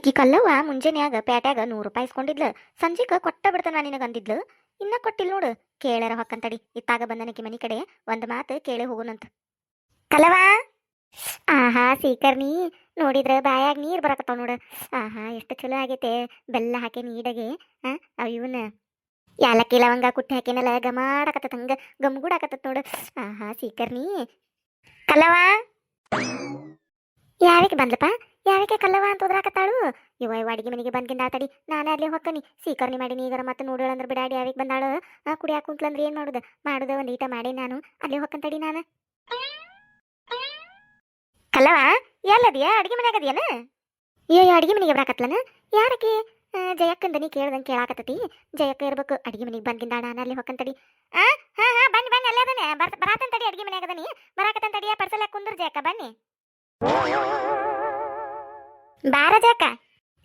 ಈಕಿ ಕಲ್ಲವ್ವ ಮುಂಜಾನ್ಯಾಗ ಪ್ಯಾಟ್ಯಾಗ ನೂರು ರೂಪಾಯಿ ಇಸ್ಕೊಂಡಿದ್ಲು. ಸಂಜೆಗೆ ಕೊಟ್ಟ ಬಿಡ್ತಾನ ನಿನಗಂದಿದ್ಲು ಇನ್ನ ಕೊಟ್ಟಿಲ್ ನೋಡು. ಕೇಳರ ಹೊಕ್ಕಂತಡಿ. ಇತ್ತಾಗ ಬಂದನಕಿ ಮನಿ ಕಡೆ ಒಂದ್ ಮಾತು ಕೇಳಿ ಹೋಗುನಂತ. ಕಲವಾ ಆಹಾ ಸೀಕರ್ನಿ ನೋಡಿದ್ರ ಬಾಯಾಗ ನೀರ್ ಬರಕತ್ತಾವ ನೋಡು. ಆಹಾ, ಎಷ್ಟು ಚಲೋ ಆಗೈತೆ. ಬೆಲ್ಲ ಹಾಕಿ ನೀಡಗೆ. ಆ, ಅವ್ ಇವನ್ ಯಾಲಕ್ಕಿ ಲವಂಗ ಕುಟ್ಟಿ ಹಾಕಿನಲ್ಲ ಗಮಾಡಕತ್ತ ಹಂಗ. ಗಮ್ಗುಡಾಕತ್ತ ನೋಡು. ಆಹಾ ಸೀಕರ್ಣಿ ಕಲ್ಲವಾ ಯಾರಿಗೆ ಬಂದ್ಲಪ್ಪ? ಯಾವಿಗೆ ಕಲ್ಲವ ಅಂತ ಹೋದ್ರಾಕತ್ತಾಳು ಇವ ಇವ ಅಡಿಗೆ ಮನೆಗೆ ಬಂದ್ಕಿಂದ ತಡಿ ನಾನೇ ಅಲ್ಲಿ ಹೊಕ್ಕನಿ. ಸೀಕರ್ಣಿ ಮಾಡೀನಿ, ಈಗರ ಮತ್ತೆ ನೋಡೋಳಂದ್ರ ಬಿಡಾಡಿ ಯಾವಿಗೆ ಬಂದಾಳು. ಆ, ಕುಡಿಯಾಕ ಕುಂತ್ಲಂದ್ರೆ ಏನ್ ಮಾಡುದು? ಮಾಡುದ ಒಂದ್ ಈಟ ಮಾಡಿ ನಾನು. ಅಲ್ಲಿ ಹೊಕ್ಕಂತಡಿ ನಾನು. ಕಲ್ಲವ ಎಲ್ಲದಿಯ? ಅಡಿಗೆ ಮನ್ಯಾಗ ಅದಿಯನ ಏ ಅಡಿಗೆ ಮನೆಗೆ ಬರಾಕತ್ಲನ ಯಾರಕ್ಕೆ ಜಯಕ್ಕಂದನಿ ಕೇಳ್ದಂಗೆ ಕೇಳಾಕತ್ತತಿ. ಜಯಕ್ಕ ಇರ್ಬೇಕು. ಅಡಿಗೆ ಮನೆಗೆ ಬಂದಿಂದ ನಾನು ಅಲ್ಲಿ ಹೊಕ್ಕಂತಡಿ. ಆ, ಹಾ ಹಾ, ಬನ್ನಿ ಬನ್ನಿ, ಅಲ್ಲೇ ಅದನ್ನೇ ಬರ್, ಬರಾತಂತಡಿ ಅಡಿಗೆ ಮನ್ಯಾಗ ಅದನಿ ಬರಾಕತ್ತಂತಡಿ ಪರ್ಸಲ್ ಕುಂದ್ರ ಜಯಕ್ಕ, ಬನ್ನಿ. ಬಾರ ಜಾಕ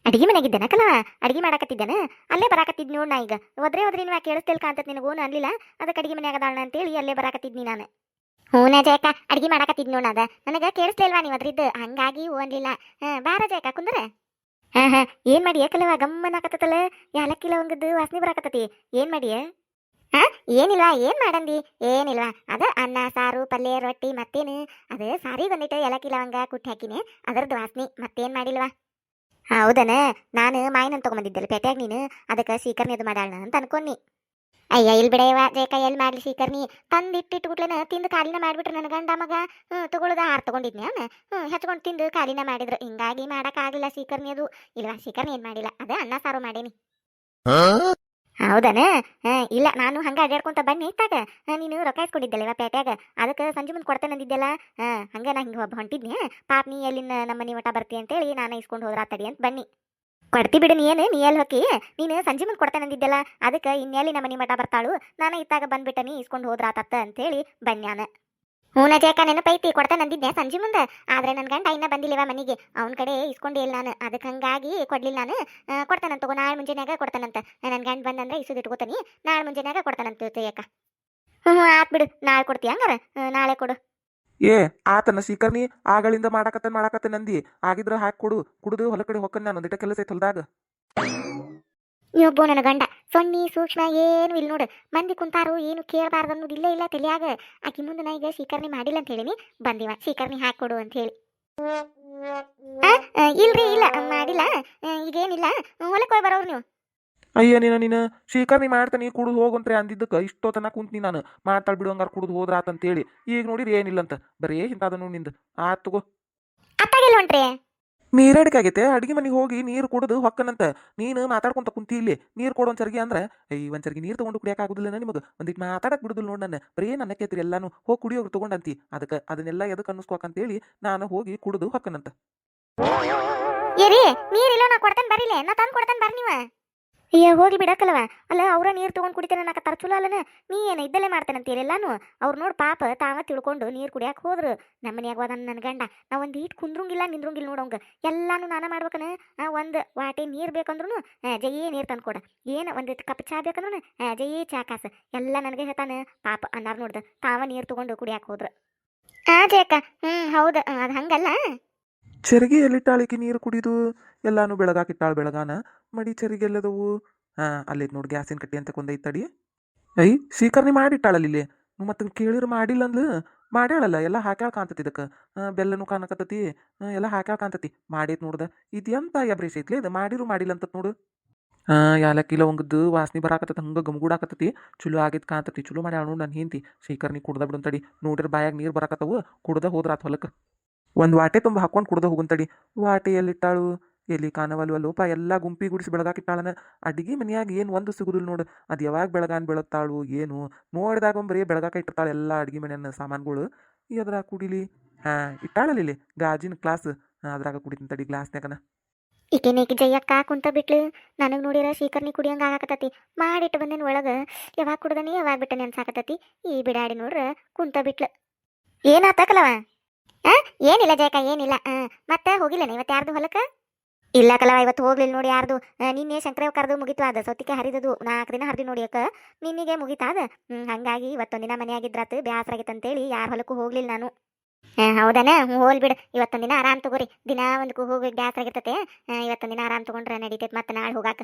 ಅಡಿಗೆ ಮನೆಗಿದ್ದೇನ ಕಲ ಅಡಿಗೆ ಮಾಡಾಕತ್ತಿದ್ದೇನ? ಅಲ್ಲೇ ಬರಾಕತ್ತಿದ್ ನೋಡ್ ನಾ ಈಗ. ಒದ್ರೆ ಒದ್ರಿ ನೀವು ಕೇಳಿಸ್ತಿಲ್ ಕಾಂತತ್ ನಿನಗೂ ಅನ್ಲಿಲ್ಲ? ಅದಕ್ಕೆ ಅಡಿಗೆ ಮನ್ಯಾಗ ಅದಾಳ ಅಂತೇಳಿ ಅಲ್ಲೇ ಬರಾಕತ್ತಿದ್ನಿ ನಾನು. ಹೂನ ಜಯಕ ಅಡಿಗೆ ಮಾಡಾಕತ್ತಿದ್ ನೋಡ ಅದ ನನಗೆ ಕೇಳಿಸ್ಲಿಲ್ವಾ ನೀವು ಅದ್ರಿದ್ದು? ಹಂಗಾಗಿ ಹೂ ಅನ್ಲಿಲ್ಲ. ಹಾ ಬಾರ ಜಯಕ ಕುಂದ್ರ? ಹಾ ಹಾ. ಏನ್ ಮಾಡಿ ಯಾಕಲ್ಲವ ಗಮ್ಮನಾಕತ್ತಲ್ಲ ಯಾಲಕ್ಕಿಲ್ಲ ಲವಂಗದ್ದು ವಾಸನೆ ಬರಾಕತ್ತತಿ. ಏನ್ ಮಾಡಿಯ? ಹಾ? ಏನಿಲ್ಲ, ಏನ್ ಮಾಡಂದಿ? ಏನಿಲ್ವಾ ಅದ ಅನ್ನ, ಸಾರು, ಪಲ್ಯ, ರೊಟ್ಟಿ, ಮತ್ತೇನು? ಅದು ಸಾರಿ ಬಂದಿಟ್ಟು ಏಲಕ್ಕಿ ಲವಂಗ, ಕುಟ್ಟಿ ಹಾಕಿನಿ. ಅದರದ್ದು ವಾಸನೆ, ಮತ್ತೇನ್ ಮಾಡಿಲ್ವಾ? ಹೌದನ? ನಾನು ಮಾಯಿನ ತಗೊಂಬಂದಿದ್ದಲ್ಲ ಪೇಟೆಯಾಗ ನೀನು. ಅದಕ್ಕೆ ಸೀಕರ್ನಿ ಅದು ಮಾಡಾಳ ಅಂತ ಅನ್ಕೊಂಡಿ ಅಯ್ಯ ಇಲ್ಲಿ ಬಿಡೆಯವ ಜೇಕ ಎಲ್ಲಿ ಮಾಡ್ಲಿ ಸೀಕರ್ನಿ ತಂದಿಟ್ಟಿಟ್ಬಿಟ್ಲೇನ ತಿಂದು ಕಾಲಿನ ಮಾಡಿಬಿಟ್ರು ನನ್ನ ಗಂಡ ಮಗ. ಹ್ಞೂ ತಗೊಳ್ಳೋದ ಹಾರು ತಗೊಂಡಿದ್ನಿ ಅವನ. ಹ್ಞೂ ಹೆಚ್ಕೊಂಡು ತಿಂದು ಕಾಲಿನ ಮಾಡಿದ್ರು. ಹಿಂಗಾಗಿ ಮಾಡೋಕ್ಕಾಗಲಿಲ್ಲ ಸೀಕರ್ನಿ ಅದು. ಇಲ್ವಾ ಸೀಕರ್ನಿ ಏನು ಮಾಡಿಲ್ಲ. ಅದೇ ಅನ್ನ, ಸಾರು ಮಾಡೀನಿ. ಹೌದನ? ಇಲ್ಲ, ನಾನು ಹಂಗೆ ಅಡ್ಯಾಡ್ಕೊಂತ ಬನ್ನಿ, ಇತ್ತಾಗ. ನೀನು ರೊಕ್ಕ ಇಸ್ಕೊಂಡಿದ್ದಲ್ಲ ಇವ ಪೇಟ್ಯಾಗ. ಅದಕ್ಕೆ ಸಂಜೆ ಮುಂದೆ ಕೊಡ್ತೇನೆ ಅಂದಿದ್ದೆಲ್ಲ ಹಂಗೆ ನಾ ಹಿಂಗೆ ಒಬ್ಬ ಹೊಂಟಿದ್ನಿ. ಪಾಪ ನೀ ಎಲ್ಲಿನ ನಮ್ಮ ಮನೆ ಮಠ ಬರ್ತಿ ಅಂತೇಳಿ ನಾನು ಇಸ್ಕೊಂಡು ಹೋದ್ರ ತಡಿ ಅಂತ ಬನ್ನಿ. ಕೊಡ್ತಿ ಬಿಡು, ನೀ ಏನು? ನೀ ಎಲ್ಲಿ ಹೋಗಿ ನೀನು ಸಂಜೆ ಮುಂದೆ ಕೊಡ್ತೇನೆ ಅಂದಿದ್ದೆಲ್ಲ? ಅದಕ್ಕೆ ಇನ್ನೆಲ್ಲಿ ನಮ್ಮ ಮನೆ ಮಠ ಬರ್ತಾಳು? ನಾನು ಇತ್ತಾಗ ಬಂದ್ಬಿಟ್ಟ ನೀ ಇಸ್ಕೊಂಡು ಹೋದ್ರ ಆತತ್ತ ಬನ್ನಿ ಬನ್ಯಾನ ಹ್ಞೂ ಜೇಕ ನೆನಪೈತಿ, ಕೊಡ್ತಾ ನಂದಿದ್ದೆ ಸಂಜೆ ಮುಂದೆ? ಆದ್ರೆ ನನ್ನ ಗಂಡ ಇನ್ನ ಬಂದಿಲ್ಲವ ಮನೆಗೆ. ಅವನ ಕಡೆ ಇಸ್ಕೊಂಡೇ ಇಲ್ಲ ನಾನು. ಅದಕ್ಕೆ ಹಂಗಾಗಿ ಕೊಡ್ಲಿಲ್ಲ ನಾನು. ಕೊಡ್ತಾನಂತ ತಗೋ, ನಾಳೆ ಮುಂಜಾನೆಯಾಗ ಕೊಡ್ತಾನಂತ. ನನ್ನ ಗಂಡ ಬಂದಂದ್ರೆ ಇಸುದು ಇಟ್ಕೋತಾನಿ. ನಾಳೆ ಮುಂಜಾನೆಯಾಗ ಕೊಡ್ತಾನಂತ ಹ್ಞೂ ಹ್ಞೂ, ಆತ್ ಬಿಡು. ನಾಳೆ ಕೊಡ್ತೀಯ ಹಂಗಾರ? ನಾಳೆ ಕೊಡು. ಏ, ಆತನ ಸೀಕರ್ನಿ ಆಗಳಿಂದ ಮಾಡಾಕತ್ತ ಮಾಡಾಕತ್ತ ನಂದಿ. ಆಗಿದ್ರ ಹಾಕಿ ಕೊಡು. ಕುಡಿದು ಹೊಲ ಕಡೆ ಹೊಕ್ಕನ್ ನಾನು ಒಂದಿಟ ಕೆಲಸ ಐತೆ ಹೊಲ್ದಾಗ. ನೀವೊಬ್ಬ ನನ್ನ ಗಂಡ. ಸೊನ್ನಿ ಸೂಕ್ಷ್ಮ ಏನು ಇಲ್ಲಿ ನೋಡು. ಮಂದಿ ಕುಂತಾರು ಏನು ಕೇಳಬಾರ್ದು ಅನ್ನೋದು ಇಲ್ಲ ಇಲ್ಲ ತಲಿಯಾಗ. ಆಕಿ ಮುಂದೆ ನಾ ಈಗ ಸ್ವೀಕರಣೆ ಮಾಡಿಲ್ಲ ಅಂತ ಹೇಳಿನಿ. ಬಂದಿವ. ಸ್ವೀಕರಣೆ ಹಾಕೊಡು ಅಂತ ಹೇಳಿ. ಇಲ್ರಿ ಇಲ್ಲ. ಮಾಡಿಲ್ಲ. ಈಗ ಈಗೇನಿಲ್ಲ. ಹೊಲಕ್ಕೆ ಹೋಗಿ ಬರೋರು ನೀವು. ಅಯ್ಯ ನೀನ ನೀನು. ಶೀಕರ್ಣಿ ಮಾಡ್ತಾನೆ ಕುಡಿದು ಹೋಗಂತ್ರೆ ಅಂದಿದ್ದಕ್ಕೆ. ಇಷ್ಟೋ ತನಕ ಕುಂತೀನಿ ನಾನು. ಮಾತಾಡ್ ಬಿಡು ಹಂಗಾರ ಕುಡಿದು ಹೋದ್ರ ಆತಂತೇಳಿ ಈಗ ನೋಡಿರಿ ಏನಿಲ್ಲಂತ. ಬರೀ ಇಂಥದ ನೋಡಿ ನಿಂದು. ಆತ್ ತಗೋ. ಅತ್ತಾಗೆಲ್ಲ ಹೊಂಟ್ರಿ ನೀರಡಿಕಾಗೈತೆ. ಅಡಿಗೆ ಮನೆಗೆ ಹೋಗಿ ನೀರು ಕುಡಿದು ಹೊಕ್ಕನಂತ. ನೀನು ಮಾತಾಡ್ಕೊಂತ ಕುಂತಿ ಇಲ್ಲಿ. ನೀರು ಕೊಡು ಒಂಚರ್ಗಿ ಅಂದ್ರೆ ಈ ಒಂಚರ್ಗಿ ನೀರು ತಗೊಂಡು ಕುಡಿಯಕ್ಕೆ ಆಗುದಿಲ್ಲ ನಿಮಗೆ ಒಂದಿಟ್ಟು ಮಾತಾಡಕ್ ಬಿಡುದಿಲ್ಲ ನೋಡಿ ನನ್ನ ಬರೀ ನನ್ನ ಕೇತ್ರಿ ಎಲ್ಲಾನು. ಹೋಗಿ ಕುಡಿಯೋರು ತಗೊಂಡಂತಿ. ಅದಕ್ಕೆ ಅದನ್ನೆಲ್ಲ ಎದಕ್ಕೆ ಅನ್ನಿಸ್ಕೋಕಂತೇಳಿ ನಾನು ಹೋಗಿ ಕುಡಿದು ಹೊಕ್ಕನಂತ. ಏರಿ ನೀರಿಲ್ಲ ನಾ ಕೊಡ್ತೇನೆ ಬರೀಲೆ ನಾ ತಂದು ಕೊಡ್ತೇನೆ ಬರ್ರಿ ನೀವು. ಅಯ್ಯ ಹೋಗಿ ಬಿಡಕ್ಕಲ್ವ ಅಲ್ಲ, ಅವ್ರ ನೀರು ತೊಗೊಂಡು ಕುಡಿತೇನೆ ತರ ಚಲೋ ಅಲ್ಲನ? ನೀ ಏನು ಇದ್ದಲ್ಲೇ ಮಾಡ್ತಾನಂತೀರಿ ಎಲ್ಲಾನು? ಅವ್ರು ನೋಡಿ ಪಾಪ ತಾವ ತಿಳ್ಕೊಂಡು ನೀರು ಕುಡಿಯಕ್ಕೆ ಹೋದ್ರು. ನಮ್ಮ ಮನ್ಯಾಗ ಹೋದ ನನ್ನ ಗಂಡ. ನಾ ಒಂದು ಈಟ್ ಕುಂದ್ರಂಗಿಲ್ಲ, ನಿಂದ್ರಂಗಿಲ್ಲ ನೋಡೋಂಗ ಎಲ್ಲಾನು ನಾನು ಮಾಡ್ಬೇಕನ? ಒಂದು ವಾಟೆ ನೀರು ಬೇಕಂದ್ರೂ ಜಯೇ ನೀರು ತಂದು ಕೊಡ. ಏನು ಒಂದು ಕಪ್ ಚಾ ಬೇಕಂದ್ರೂ ಜಯೇ ಚಾ ಕಾಸ. ಎಲ್ಲ ನನಗೆ ಹೇಳ್ತಾನೆ. ಪಾಪ ಅನ್ನಾರು ನೋಡ್ದ. ತಾವ ನೀರು ತೊಗೊಂಡು ಕುಡಿಯಕ್ಕೆ ಹೋದ್ರು. ಆ ಜಯಕ್ಕ ಹ್ಞೂ ಹೌದು. ಅದು ಹಂಗಲ್ಲ. ಚರಿಗೆ ಎಲ್ಲಿಟ್ಟಾಳಿಗೆ ನೀರು ಕುಡಿದು? ಎಲ್ಲಾನು ಬೆಳಗಾಕಿಟ್ಟಾಳ ಬೆಳಗಾನ? ಮಡಿ ಚೆರಿಗೆ ಎಲ್ಲದವು? ಹಾಂ, ಅಲ್ಲಿದ್ ನೋಡಿ ಗ್ಯಾಸಿನ ಕಟ್ಟಿ ಅಂತ ಕೊಂದೈತಡಿ ತಡಿ. ಐ ಶೀಕರ್ಣಿ ಮಾಡಿಟ್ಟಾಳಲ್ಲಿ ಇಲ್ಲಿ. ಮತ್ತೆ ಕೇಳಿರು ಮಾಡಿಲ್ಲ ಅಂದ್ಲು ಮಾಡ್ಯಾಳಲ್ಲ, ಎಲ್ಲ ಹಾಕ್ಯಾಳ ಕಾಂತತಿ ಇದಕ್ಕೆ ಬೆಲ್ಲನು ಕಾಣಕತ್ತತಿ. ಎಲ್ಲ ಹಾಕ್ಯಾಳ ಕಾಂತತಿ ಮಾಡೈತ್ ನೋಡ್ದ. ಇದು ಎಂತ ಎಬ್ರೇಸ್ ಐತ್ಲಿ ಇದು? ಮಾಡಿರು ಮಾಡಿಲ್ಲ ಅಂತ ನೋಡು. ಹಾ ಒಂಗದ್ದು ವಾಸನೆ ಬರಾಕತ್ತ ಹಂಗ ಗಮ್ಗೂಡಾಕತ್ತತಿ. ಚಲೋ ಆಗೈತ್ ಕಾಂತತಿ ಚಲೋ ಮಾಡ್ಯಾಳ ನೋಡು ನಾನು ಹಿಂತಿ ಶೀಕರ್ಣಿ ಕುಡ್ದ ಬಿಡು ತಡಿ. ನೋಡಿರ ಬಾಯಾಗ ನೀರು ಬರಾಕತ್ತವು. ಕುಡ್ದ ಹೋದ್ರಾತ್ ಹೊಲಕ್ಕೆ ಒಂದು ವಾಟೆ ತುಂಬ ಹಾಕೊಂಡು ಕುಡ್ದು ಹೋಗುಂತಡಿ. ವಾಟೆ ಎಲ್ಲಿಟ್ಟಾಳು ಎಲ್ಲಿ ಕಾಣವಲ್ವಲ್ಲೋಪ ಎಲ್ಲ ಗುಂಪಿ ಗುಡಿಸಿ ಬೆಳಗಾಕಿಟ್ಟಾಳನ. ಅಡಿಗೆ ಮನೆಯಾಗ ಏನು ಒಂದು ಸಿಗುದಿಲ್ಲ ನೋಡು. ಅದು ಯಾವಾಗ ಬೆಳಗಾನ್ ಬೆಳತ್ತಾಳು, ಏನು? ನೋಡಿದಾಗ ಬರೀ ಬೆಳಗಾಕ ಇಟ್ಟಿರ್ತಾಳೆ ಎಲ್ಲ ಅಡಿಗೆ ಮನೆಯನ್ನ, ಸಾಮಾನುಗಳು. ಅದ್ರಾಗ ಕುಡಿಲಿ? ಹಾಂ, ಇಟ್ಟಾಳಲ್ಲಿ ಗಾಜಿನ ಕ್ಲಾಸ್. ಅದ್ರಾಗ ಕುಡಿತೀನಿ ತಡಿ ಗ್ಲಾಸ್ನ್ಯಾಗನ. ಈಕೆನೇಕಿ ಜಯ್ಯಕ್ಕ ಕುಂತ ಬಿಟ್ಲು. ನನಗೆ ನೋಡಿರ ಶೀಕರ್ನಿ ಕುಡಿಯಂಗ ಆಗಾಕತ್ತತಿ. ಮಾಡಿಟ್ಟು ಬಂದೇನ ಒಳಗೆ, ಯಾವಾಗ ಕುಡ್ದನಿ, ಯಾವಾಗ ಬಿಟ್ಟನಿ ಅನ್ಸಾಕತ್ತತಿ. ಈ ಬಿಡಾಡಿ ನೋಡ್ರ ಕುಂತ ಬಿಟ್ಲು. ಏನಾತಕಲವ? ಏನಿಲ್ಲ ಜಯಕ ಏನಿಲ್ಲ. ಆ, ಮತ್ತೆ ಹೋಗಿಲ್ಲ ಇವತ್ತು ಯಾರ್ದು ಹೊಲಕ್ಕ? ಇಲ್ಲ ಕಲವ ಇವತ್ತು ಹೋಗ್ಲಿಲ್ಲ ನೋಡಿ ಯಾರ್ದು. ನಿನ್ನೆ ಶಂಕರವ್ ಕರೆದು ಮುಗಿತು ಅದ ಸೌತಿಕೆ ಹರಿದದು. ನಾಲ್ಕು ದಿನ ಹರಿದು ನೋಡಿ ಅಕ್ಕ. ನಿನ್ನಿಗೆ ಮುಗಿತಾದ ಹಂಗಾಗಿ ಇವತ್ತೊಂದಿನ ಮನೆಯಾಗಿದ್ರಾತು ಅಂತೇಳಿ ಯಾರ ಹೊಲಕ್ಕೂ ಹೋಗ್ಲಿಲ್ಲ ನಾನು. ಹೌದಾನ? ಹೋಲ್ ಬಿಡು. ಇವತ್ತೊಂದಿನ ದಿನ ಆರಾಮ್ ತಗೋರಿ. ದಿನ ಒಂದಕ್ಕೂ ಹೋಗಿ ಗ್ಯಾಸ್ ಆಗಿರ್ತತೆ. ಇವತ್ತೊಂದು ದಿನ ಆರಾಮ್ ತಗೊಂಡ್ರೆ ನಡೀತೈತೆ ಮತ್ತೆ ನಾಳೆ ಹೋಗಾಕ.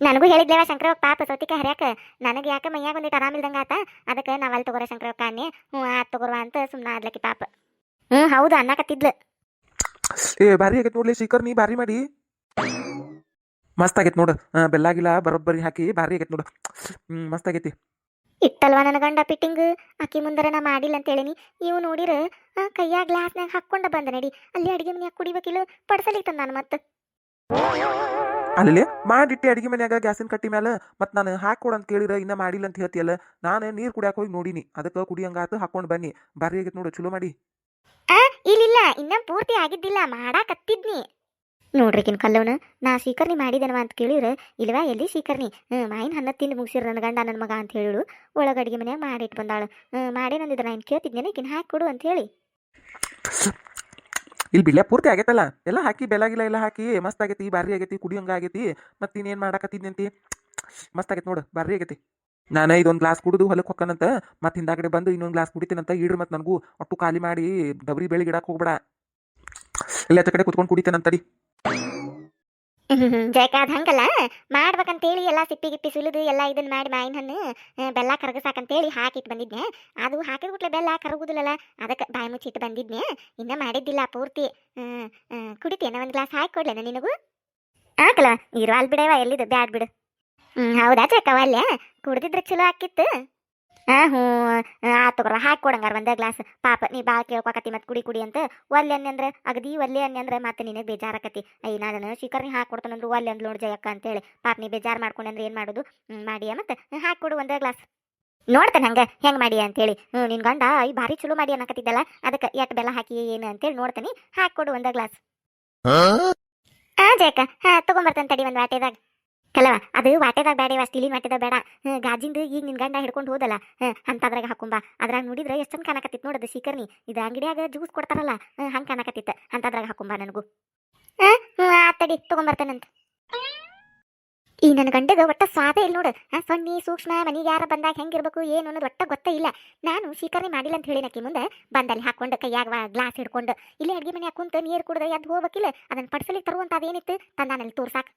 ನನಗೂ ಹೇಳಿದ್ಲೇವ ಶಂಕರ ಪಾಪ ಸೌತಿಕ ಹರ್ಯಾಕ. ನನಗೆ ಯಾಕೆ ಮೈಯಾಗ ಒಂದಿಟ್ಟು ಆರಾಮಿಲ್ದಂಗೆ ಆತ? ಅದಕ್ಕೆ ನಾವು ಅಲ್ಲಿ ತಗೋರ ಶಂಕರ ಅನ್ನಿ. ಹ್ಞೂ ಆತ್ ತಗೋರ್ವ ಅಂತ ಸುಮ್ಮನೆ ಆದ್ಲಕ್ಕಿ ಪಾಪ. ಹ್ಞೂ ಹೌದು ಅನ್ನಕತ್ತಿದ್ಲು ಏ ಭಾರಿ ಆಗೈತೆ ನೋಡ್ಲಿ ಶಿಖರ್ ನೀ ಭಾರಿ ಮಾಡಿ. ಮಸ್ತ್ ಆಗೈತೆ ನೋಡು. ಬೆಲ್ಲ ಗಿಲ್ಲ ಬರೋಬ್ಬರಿ ಹಾಕಿ ಭಾರಿ ಆಗೈತೆ ನೋಡು. ಹ್ಞೂ ಮಸ್ತ್ ಆಗೈತಿ. ಇಟ್ಟಲ್ವಾ ನನ್ನ ಗಂಡ ಪಿಟ್ಟಿಂಗ್? ಅಕ್ಕಿ ಮುಂದರ ನಾ ಮಾಡಿಲ್ಲ ಅಂತ ಹೇಳಿನಿ. ನೀವು ನೋಡಿರ ಕೈಯಾಗ ಗ್ಲಾಸ್ನಾಗ ಹಾಕೊಂಡ ಬಂದ ನಡಿ. ಅಲ್ಲಿ ಅಡಿಗೆ ಮನ್ಯಾಗ ಕುಡಿಬೇಕಿಲ್ಲ ಪಡ್ಸಲಿಕ್ಕೆ ನಾನು ಮತ್ತೆ. ಅಲ್ಲಿ ಮಾಡಿಟ್ಟೆ ಅಡಿಗೆ ಮನ್ಯಾಗ ಗ್ಯಾಸಿನ ಕಟ್ಟಿ ಮ್ಯಾಲ ಮತ್ತು ನಾನು ಹಾಕೊಡ ಅಂತ ಕೇಳಿರ ಇನ್ನ ಮಾಡಿಲ್ಲ ಅಂತ ಹೇಳ್ತಿಯಲ್ಲ ನಾನು ನೀರು ಕುಡಿಯಾಕ ಹೋಗಿ ನೋಡಿನಿ. ಅದಕ್ಕೆ ಕುಡಿಯಂಗಾತು ಹಾಕೊಂಡು ಬನ್ನಿ. ಭಾರಿ ಆಗೈತೆ ನೋಡು ಚಲೋ ಮಾಡಿ. ಆ, ಇಲ್ಲಿಲ್ಲ, ಇನ್ನ ಪೂರ್ತಿ ಆಗಿದ್ದಿಲ್ಲ, ಮಾಡಾಕತ್ತಿದ್ನಿ. ನೋಡ್ರಿಕಿನ್ ಕಲ್ಲವನ, ನಾ ಶೀಕರ್ಣಿ ಮಾಡಿದನವ ಅಂತ ಕೇಳಿದ್ರೆ, ಇಲ್ವಾ, ಎಲ್ಲಿ ಶೀಕರ್ಣಿ ಹ್ಞೂ ಮಾಯಿನ ಹನ್ನ ತಿಂದು ಮುಗಿಸಿರ ನನ್ನ ಗಂಡ, ನನ್ನ ಮಗ ಅಂತ ಹೇಳಿಳು ಒಳಗೆ ಅಡಿಗೆ ಮನ್ಯಾಗ ಮಾಡಿಟ್ಟು ಬಂದಾಳು. ಮಾಡೇನಂದಿದ್ರೆ ನಾನು ಕೇಳ್ತಿದ್ನೇನೆ ಹಾಕಿ ಕೊಡು ಅಂತ ಹೇಳಿ. ಇಲ್ಲಿ ಬಿಲ್ಯ ಪೂರ್ತಿ ಆಗೈತಲ್ಲ, ಎಲ್ಲ ಹಾಕಿ ಬೆಲಾಗಿಲ್ಲ ಎಲ್ಲ ಹಾಕಿ, ಮಸ್ತ್ ಆಗೈತಿ ಬಾರಿ ಆಗೈತಿ, ಕುಡಿಯಂಗ ಆಗೈತಿ ಮತ್ತೆ ಇನ್ನೇನು ಮಾಡಾಕತ್ತಿದ್ನಂತಿ? ಮಸ್ತ್ ಆಗೈತಿ ನೋಡು ಬಾರಿ ಆಗೈತಿ. ನಾನು ಇದೊಂದು ಗ್ಲಾಸ್ ಕುಡಿದು ಹೊಲಕ್ಕೆ ಹೊಕ್ಕನಂತ ಮತ್ತೆ ಹಿಂದಾಗಡೆ ಬಂದು ಇನ್ನೊಂದು ಗ್ಲಾಸ್ ಕುಡಿತೀನಂತ ಇಡ್ರಿ ಮತ್ತೆ ನನಗೂ ಒಟ್ಟು ಖಾಲಿ ಮಾಡಿ ಡಬರಿ ಬೆಳೆ ಗಿಡಕ್ಕೆ ಹೋಗ್ಬೇಡ. ಇಲ್ಲ ಕಡೆ ಕುತ್ಕೊಂಡು ಕುಡಿತೇನಂತಡಿ. ಜಯಕ ಅದು ಹಂಗಲ್ಲ. ಮಾಡ್ಬೇಕಂತೇಳಿ ಎಲ್ಲ ಸಿಪ್ಪಿ ಗಿಪ್ಪಿ ಸುಲಿದು ಎಲ್ಲ ಇದನ್ನ ಮಾಡಿ ಮಾಯಿನ ಹಣ್ಣು ಬೆಲ್ಲ ಕರಗಸಾಕಂತೇಳಿ ಹಾಕಿಟ್ಟು ಬಂದಿದ್ನೆ ಅದು ಹಾಕಿದ್ಬಿಟ್ಲೆ ಬೆಲ್ಲ ಕರಗುದಿಲ್ಲಲ್ಲ ಅದಕ್ಕೆ ಬಾಯಿ ಮುಚ್ಚಿಟ್ಟು ಬಂದಿದ್ನೆ ಇನ್ನ ಮಾಡಿದ್ದಿಲ್ಲ ಪೂರ್ತಿ. ಕುಡಿತೇನ ಒಂದು ಗ್ಲಾಸ್ ಹಾಕಿ ಕೊಡ್ಲೇನ ನಿನಗೂ ಹಾಕಲ್ಲ ಅಲ್ಲಿ ಬಿಡವ ಎಲ್ಲಿದು ಬ್ಯಾಡ್ ಬಿಡು. ಹ್ಮ್ ಹೌದಾ ಚಕ್ಕ ಅಲ್ಲೇ ಕುಡ್ದಿದ್ರೆ ಚಲೋ ಆಕಿತ್ತು. ಹಾ ಹ್ಞೂ ಆ ತಗೋರ ಹಾಕಿ ಕೊಡಂಗಾರ ಒಂದೇ ಗ್ಲಾಸ್. ಪಾಪ ನೀ ಭಾಳ ಕೇಳ್ಕೊಕತಿ ಮತ್ತೆ ಕುಡಿ ಕುಡಿ ಅಂತ. ಒಲ್ಲೆ ಅನ್ನಂದ್ರೆ ಅಗದಿ ಒಲ್ಲೆ ಅನ್ನಂದ್ರೆ ಮತ್ತೆ ನಿನಗೆ ಬೇಜಾರಾಕತಿ ಅಯ್ಯ ನಾನು ಶಿಖರ್ನಿ ಹಾಕಿ ಕೊಡ್ತಾನಂದ್ರು ಒಲ್ಲೆ ಅಂದ್ಲು ನೋಡಿ ಜಯಕ್ಕ ಅಂತೇಳಿ. ಪಾಪ ನೀ ಬೇಜಾರು ಅಂದ್ರೆ ಏನು ಮಾಡೋದು? ಮಾಡಿಯ ಮತ್ತೆ? ಹಾಕಿ ಕೊಡು ಒಂದೇ ಗ್ಲಾಸ್. ನೋಡ್ತಾನೆ ಹಂಗೆ ಹೆಂಗೆ ಮಾಡಿ ಅಂತೇಳಿ. ಹ್ಞೂ ನಿನ್ನ ಗಂಡ ಈ ಭಾರಿ ಚಲೋ ಮಾಡಿ ಅನ್ನಕತ್ತಿದ್ದಲ್ಲ. ಅದಕ್ಕೆ ಎಟ್ ಬೆಲ್ಲ ಹಾಕಿ ಏನು ಅಂತೇಳಿ ನೋಡ್ತೀನಿ. ಹಾಕಿ ಕೊಡು ಒಂದೇ ಗ್ಲಾಸ್. ಹಾಂ? ಜಯಕ್ಕ ಹಾ ತೊಗೊಂಬರ್ತಾನೆ ತಡಿ ಒಂದು ವಾಟೆದಾಗ. ಕಲವ, ಅದು ವಾಟೆದಾಗ ಬೇಡ ಸ್ಟೀಲಿನ ವಾಟೆದಾಗ ಬೇಡ. ಗಾಜಿಂದು ಈಗ ನಿನ್ನ ಗಂಡ ಹಿಡ್ಕೊಂಡು ಹೋದಲ್ಲ. ಅಂತದ್ರಾಗ ಹಾಕೊಂಬ ಅದ್ರಾಗ ನೋಡಿದ್ರೆ ಎಷ್ಟು ಚಂದ ಕಾಣಕತ್ತಿತ್ತು ನೋಡದು ಸೀಕರ್ನಿ. ಇದು ಅಂಗಡಿಯಾಗ ಜ್ಯೂಸ್ ಕೊಡ್ತಾರಲ್ಲ ಹಂಗೆ ಕಾಣಕತ್ತಿತ್ತು ಅಂತದ್ರಾಗ ಹಾಕೊಂಬ ನನಗೂ. ಆತಡಿ ತಗೊಂಬರ್ತೇನಂತ ಈ ನನ್ನ ಗಂಡಗ ಒಟ್ಟ ಸ್ವಾದ ಇಲ್ಲ ನೋಡು. ಸೊನ್ನಿ, ಸೂಕ್ಷ್ಮ, ಮನೆಗೆ ಯಾರ ಬಂದಾಗ ಹೆಂಗಿರ್ಬೇಕು ಏನು ಅನ್ನೋದು ಒಟ್ಟ ಗೊತ್ತೇ ಇಲ್ಲ. ನಾನು ಶೀಕರಣೆ ಮಾಡಿಲ್ಲ ಅಂತ ಹೇಳಿನಕಿ ಮುಂದೆ ಬಂದಲ್ಲಿ ಹಾಕೊಂಡು ಕೈಯಾಗ ಗ್ಲಾಸ್ ಹಿಡ್ಕೊಂಡು, ಇಲ್ಲಿ ಅಡ್ಗೆ ಮನೆ ಕುಂತ ನೀರು ಕುಡ್ದ ಎದ್ದು ಹೋಗ್ಬೇಕಿಲ್ಲ. ಅದನ್ನ ಪಡಿಸಲಿಕ್ಕೆ ತರುವಂತ ಅದೇನಿತ್ತು ತಂದಾನಲ್ಲಿ ತೋರ್ಸಾಕ.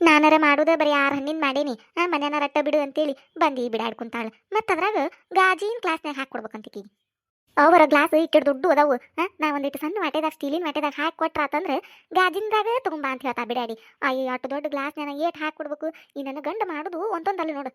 ನಾನರ ಮಾಡೋದ ಬರೀ ಆರು ಹಣ್ಣಿನ ಮಾಡೇನಿ. ಆ ಮನೇನ ರಟ್ಟ ಬಿಡು ಅಂತೇಳಿ ಬಂದು ಬಿಡಾಡ್ಕೊಂತಾಳ ಮತ್ತು ಅದ್ರಾಗ ಗಾಜಿನ ಗ್ಲಾಸ್ನಾಗ ಹಾಕ್ಕೊಡ್ಬೇಕಂತ ಈಗ ಅವರ ಗ್ಲಾಸ್ ಇಟ್ಟು ದೊಡ್ಡ ಅದಾವು. ನಾ ಒಂದಿಟ್ಟು ಸಣ್ಣ ವಾಟೆದಾಗ ಸ್ಟೀಲಿನ ವಾಟೆದಾಗ ಹಾಕಿ ಕೊಟ್ರಾತಂದ್ರೆ ಗಾಜಿನದಾಗ ತಗೊಂಬಾ ಅಂತ ಹೇಳ್ತಾ ಬಿಡಾಡಿ ಅಯ್ಯೋ, ಅಷ್ಟು ದೊಡ್ಡ ಗ್ಲಾಸ್ ನಾನು ಏಟ್ ಹಾಕಿ ಈ ನನ್ನ ಗಂಡ ಮಾಡೋದು ಒಂದೊಂದಲ್ಲ ನೋಡು.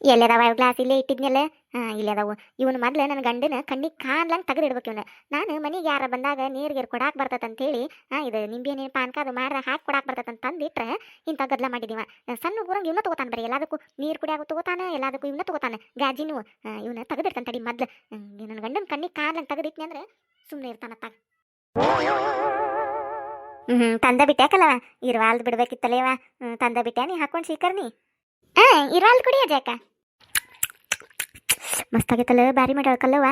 ಎಲ್ಲದಾವ ಗ್ಲಾಸ್ ಇಲ್ಲೇ ಇಟ್ಟಿದ್ನಲ್ಲ? ಹಾ, ಇಲ್ಲೇ ಅದಾವು. ಇವನು ಮೊದ್ಲು ನನ್ನ ಗಂಡನ ಕಣ್ಣಿಗೆ ಕಾಣ್ಲಂಗ್ ತೆಗೆದಿಡ್ಬೇಕು ಇವನು. ನಾನು ಮನೆಗೆ ಯಾರ ಬಂದಾಗ ನೀರಿಗೆ ಕೊಡಾಕ್ ಬರ್ತೈತೆ ಅಂತೇಳಿ ಹಾ, ಇದು ನೀರು ಪಾನ್ಕ ಅದು ಮಾಡ್ದಾಗ ಹಾಕಿ ಕೊಡಾಕ್ ಬರ್ತೈತೆ ಅಂತ ತಂದಿಟ್ರೆ ಇಂಥ ಗದ್ಲ ಮಾಡಿದೀವ. ಸಣ್ಣ ಊರಂಗ ಇವನ್ನ ತಗೋತಾನೆ ಬರೀ, ಎಲ್ಲದಕ್ಕೂ ನೀರು ಕುಡಿಯಾಗ ತಗೋತಾನೆ, ಎಲ್ಲದಕ್ಕೂ ಇವನ್ನ ತಗೋತಾನೆ. ಗಾಜಿನೂ ಇವನ್ನ ತೆಗೆದಿಡ್ತಾನೆ ಮೊದ್ಲು. ನನ್ನ ಗಂಡನ ಕಣ್ಣಿಗೆ ಕಾಣ್ಲಂಗ್ ತೆಗೆದಿಟ್ನಿ ಅಂದ್ರೆ ಸುಮ್ಮನೆ ಇರ್ತಾನತ್ತ ಹ್ಞೂ ತಂದ ಬಿಟ್ಯಾಕಲ್ಲ ಇರುವಾಲ್ದು ಬಿಡ್ಬೇಕಿತ್ತಲೇವ ಹ್ಞೂ ತಂದ ಬಿಟ್ಯಾ ನೀ? ಹಾಕೊಂಡು ಶೀಕರ್ನಿ ಹಾಂ ಇರ್ವಾಲ್ದು ಕುಡಿಯ ಜಾಕ ಮಸ್ತಾಗೈತಲ್ಲ ಬಾರಿ ಮಾಡಿ ಕಲ್ಲವ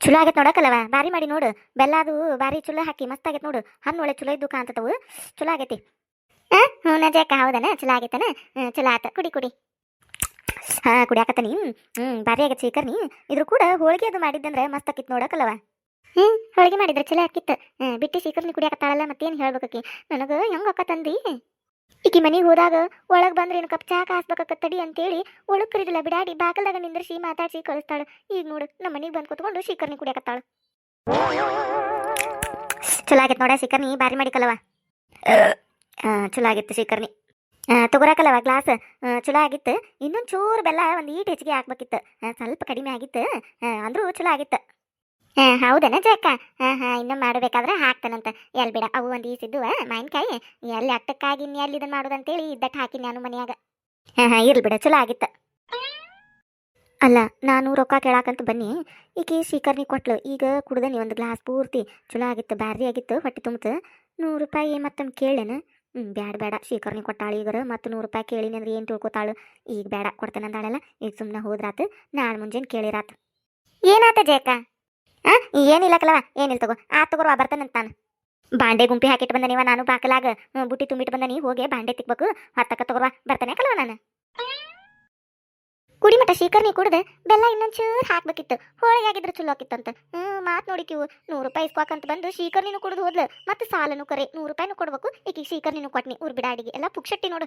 ಚಲೋ ಆಗೈತೆ ನೋಡಕಲ್ಲವ ಬಾರಿ ಮಾಡಿ ನೋಡು. ಬೆಲ್ಲ ಅದು ಬಾರಿ ಚಲೋ ಹಾಕಿ ಮಸ್ತಾಗೈತೆ ನೋಡು. ಹಣ್ಣು ಒಳ್ಳೆ ಚಲೋ ಇದ್ದು ಕಾಣ್ತತವು ಚಲೋ ಆಗೈತಿ. ಹಾಂ ಹ್ಞೂ ಜಾಕ ಹೌದನ? ಚಲೋ ಆಗೈತನ? ಚಲೋ ಆತ. ಕುಡಿ ಕುಡಿ. ಹಾಂ ಕುಡಿಯಾಕತ್ತನಿ ಹ್ಞೂ ಬಾರಿ ಆಗೈತೆ ನೀ. ಇದ್ರ ಕೂಡ ಹೋಳಿಗೆ ಅದು ಮಾಡಿದ್ದಂದ್ರೆ ಮಸ್ತ್ ಆಕಿತ್ತು ನೋಡಕಲ್ಲವ ಹ್ಞೂ, ಹೋಳಿಗೆ ಮಾಡಿದ್ರೆ ಚಲೋ ಆಕಿತ್ತು. ಬಿಟ್ಟು ನೀ ಕುಡಿಯಾಕತ್ತಾಳಲ್ಲ ಮತ್ತೇನು ಹೇಳ್ಬೇಕಿ ನನಗೆ ಹೆಂಗೆ ಅಕ್ಕತ್ತಂದಿ ಈಕಿ ಮನೆಗೆ ಹೋದಾಗ ಒಳಗೆ ಬಂದ್ರೆ ಏನು ಕಪ್ ಚಾ ಕಾಸ್ಬೇಕಾಕತ್ತಡಿ ಅಂತೇಳಿ ಒಳಗೆ ಕರಿದಿಲ್ಲ ಬಿಡಾಡಿ ಬಾಗಲ್ದಾಗ ನಿಂದ್ರಿಸಿ ಮಾತಾಡ್ಸಿ ಕಳಿಸ್ತಾಳೆ. ಈಗ ನೋಡು ನಮ್ಮ ಮನೆಗೆ ಬಂದು ಕೂತ್ಕೊಂಡು ಶೀಕರ್ನಿ ಕುಡಿಯಕತ್ತಾಳು. ಚಲೋ ಆಗೈತೆ ನೋಡ ಶೀಕರ್ನಿ ಬಾರಿ ಮಾಡಿ ಕಲವ ಚಲೋ ಆಗಿತ್ತು ಶೀಕರ್ನಿ ತಗೋರಾಕಲ್ಲವ ಗ್ಲಾಸ್. ಚಲೋ ಆಗಿತ್ತು ಇನ್ನೊಂದು ಚೂರು ಬೆಲ್ಲ ಒಂದು ಈಟ್ ಹೆಚ್ಚಿಗೆ ಹಾಕ್ಬೇಕಿತ್ತು. ಸ್ವಲ್ಪ ಕಡಿಮೆ ಆಗಿತ್ತು. ಅಂದ್ರೂ ಚಲೋ ಆಗಿತ್ತು ಹಾಂ, ಹೌದನ ಜಕ್ಕ ಹಾಂ ಹಾಂ, ಇನ್ನೂ ಮಾಡಬೇಕಾದ್ರೆ ಹಾಕ್ತಾನಂತ. ಎಲ್ಲಿ ಬಿಡ, ಅವು ಒಂದು ಈಸಿದ್ದು ಮಾವಿನಕಾಯಿ? ಎಲ್ಲಿ ಅಟ್ಟಕ್ಕಾಗಿ ಇನ್ನು ಎಲ್ಲಿ ಇದನ್ನು ಮಾಡೋದಂತೇಳಿ ಇದ್ದಕ್ಕೆ ಹಾಕಿನಿ ನಾನು ಮನೆಯಾಗ. ಹಾಂ ಹಾಂ, ಇರ್ಲಿ ಬಿಡ, ಚಲೋ ಆಗಿತ್ತ. ಅಲ್ಲ, ನಾನು ರೊಕ್ಕ ಕೇಳಾಕಂತ ಬನ್ನಿ. ಈಕೆ ಶೀಕರ್ನಿ ಕೊಟ್ಲು, ಈಗ ಕುಡ್ದನಿ ಒಂದು ಗ್ಲಾಸ್ ಪೂರ್ತಿ. ಚಲೋ ಆಗಿತ್ತು ಬ್ಯಾರಿ ಆಗಿತ್ತು, ಹೊಟ್ಟೆ ತುಂಬಿತು. ನೂರು ರೂಪಾಯಿ ಮತ್ತೊಮ್ಮೆ ಕೇಳೇನು? ಹ್ಞೂ ಬ್ಯಾಡ ಬೇಡ ಶೀಕರ್ನಿ ಕೊಟ್ಟಾಳು ಈಗರ, ಮತ್ತು ನೂರು ರೂಪಾಯಿ ಕೇಳಿನಿ ಅಂದ್ರೆ ಏನು ತಿಳ್ಕೊತಾಳು? ಈಗ ಬೇಡ ಕೊಡ್ತೇನೆ ಅಂದಾಳಲ್ಲ ಈಗ ಸುಮ್ಮನೆ ಹೋದ್ರಾತು, ನಾಳೆ ಮುಂಜಾನೆ ಕೇಳಿರಾತು. ಏನಾತ ಜಯಕ್ಕ? ಆ? ಏನಿಲ್ಲ ಕಲವ, ಏನಿಲ್ಲ ತಗೋ. ಆ, ತಗೋರುವ ಬರ್ತಾನಂತ ನಾನು. ಬಾಂಡೆ ಗುಂಪಿ ಹಾಕಿಟ್ಟು ಬಂದ ನೀವ, ನಾನು ಬಾಕಲಾಗ ಬುಟ್ಟಿ ತುಂಬಿಟ್ಟು ಬಂದ, ನೀ ಹೋಗಿ ಬಾಂಡೆ ತಿಕ್ಬೇಕು. ಹತ್ತಕ್ಕ ತಗೋರುವ, ಬರ್ತಾನೆ ಕಲವ ನಾನು. ಕುಡಿಮಟ ಶೀಕರ್ನಿ ಕುಡ್ದು, ಬೆಲ್ಲ ಇನ್ನೊಂಚೂರು ಹಾಕ್ಬೇಕಿತ್ತು. ಹೋಳಿಗೆ ಚಲೋ ಆಕಿತ್ತಂತ ಹ್ಞೂ ಮಾತು ನೋಡಿ ಕಿವು ನೂರು ರೂಪಾಯಿ ಇಸ್ಕೋಕಂತ ಬಂದು ಶೀಕರ್ನಿನೂ ಕುಡ್ದು ಹೋದ್ಲು. ಮತ್ತೆ ಸಾಲನು ಕರೆ, ನೂರು ರೂಪಾಯಿನೂ ಕೊಡ್ಬೇಕು. ಈಕಿಗೆ ಶೀಕರ್ನಿನೂ ಕೊಟ್ನಿ ಊರ್ ಬಿಡ ಅಡಿಗೆ. ಎಲ್ಲ ಪುಕ್ಷಟ್ಟಿ ನೋಡು.